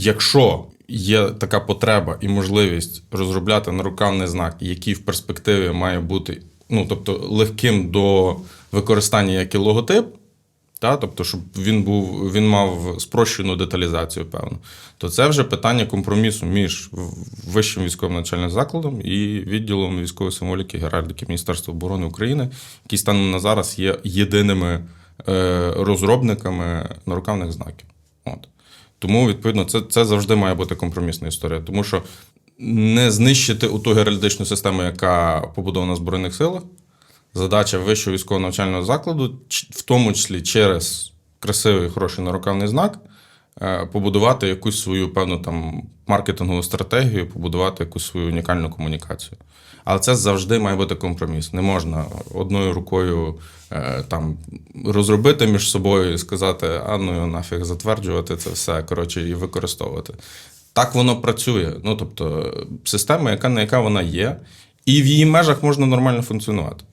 якщо є така потреба і можливість розробляти нарукавний знак, який в перспективі має бути, ну тобто легким до використання як і логотип, та, тобто, щоб він був, він мав спрощену деталізацію, певно, то це вже питання компромісу між вищим військовим навчальним закладом і відділом військової символіки Геральдики Міністерства оборони України, які станом на зараз є єдиними е, розробниками нарукавних знаків. От. Тому, відповідно, це, це завжди має бути компромісна історія, тому що не знищити ту геральдичну систему, яка побудована в Збройних силах. Задача вищого військового навчального закладу, в тому числі через красивий хороший нарукавний знак, побудувати якусь свою певну там маркетингову стратегію, побудувати якусь свою унікальну комунікацію. Але це завжди має бути компроміс. Не можна одною рукою е, там розробити між собою і сказати, а ну нафіг затверджувати це все коротше, і використовувати. Так воно працює. Ну тобто, система, яка на яка вона є, і в її межах можна нормально функціонувати.